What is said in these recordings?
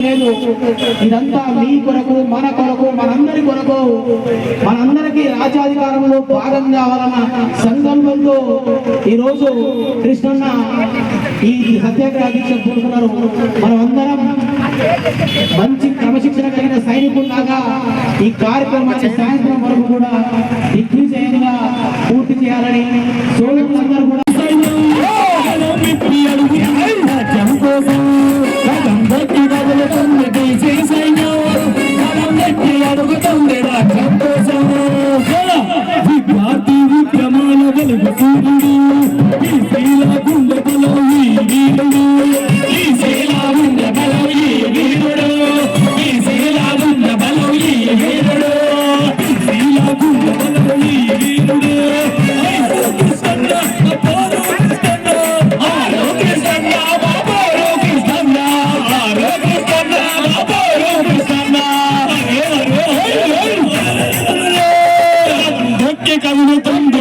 లేదు. ఇదంతా మీ కొరకు మన కొరకు మనందరి కొరకు మనందరికీ రాజ్యాధికారంలో భాగం కావాలన్న సంకల్పంతో ఈరోజు కృష్ణన్న ఈ సత్యాగ్రహ దీక్ష పూనుకున్నారు మనమందరం మంచి క్రమశిక్షణ కలిగిన సైనికుల్లాగా ఈ కార్యక్రమాన్ని సాయంత్రం వరకు కూడా దిగ్విజయంగా పూర్తి చేయాలని సోదరులందరూ కూడా ಸಂತೋಷ ವಿದ್ಯಾರ್ಥಿ ವಿದ್ಯಮಾನ ಬೆಲುಗು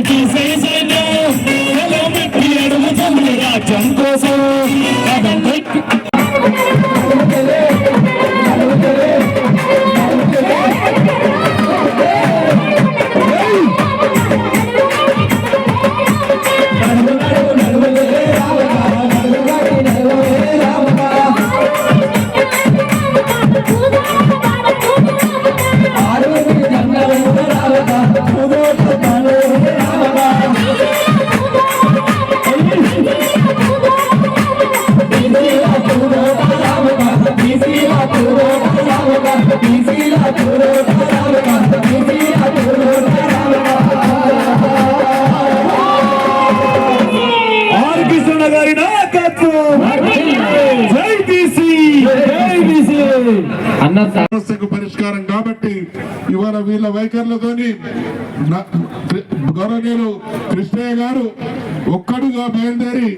Because they అన్న సమస్యకు పరిష్కారం కాబట్టి ఇవాళ వీళ్ళ వైఖరులతోని గౌరవనీయులు కృష్ణయ్య గారు ఒక్కడుగా బయలుదేరి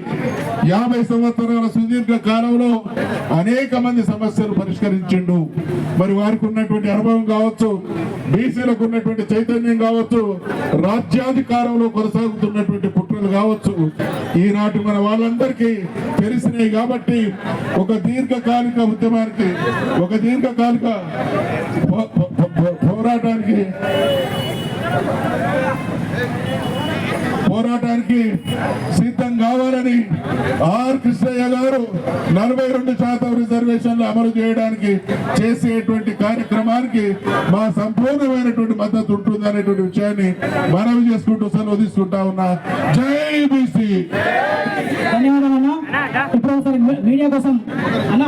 యాభై సంవత్సరాల సుదీర్ఘ కాలంలో అనేక మంది సమస్యలు పరిష్కరించిండు. మరి వారికి ఉన్నటువంటి అనుభవం కావచ్చు బీసీలకు ఉన్నటువంటి చైతన్యం కావచ్చు రాజ్యాధికారంలో కొనసాగుతున్నటువంటి పుట్రలు కావచ్చు. ఈనాటి మన వాళ్ళందరికీ తెలిసినాయి కాబట్టి ఒక దీర్ఘకాలిక ఉద్యమానికి ఒక దీర్ఘకాలిక పోరాటానికి పోరాటానికి సిద్ధం కావాలని ఆర్ కృష్ణయ్య గారు నలభై రెండు శాతం రిజర్వేషన్లు అమలు చేయడానికి చేసేటువంటి కార్యక్రమానికి మా సంపూర్ణమైనటువంటి మద్దతు ఉంటుంది అనేటువంటి విషయాన్ని మనవి చేసుకుంటూ సెలవు తీసుకుంటా ఉన్నా. జై బీసీ! ధన్యవాదాలు అన్న. ఇప్పుడు మీడియా కోసం అన్న.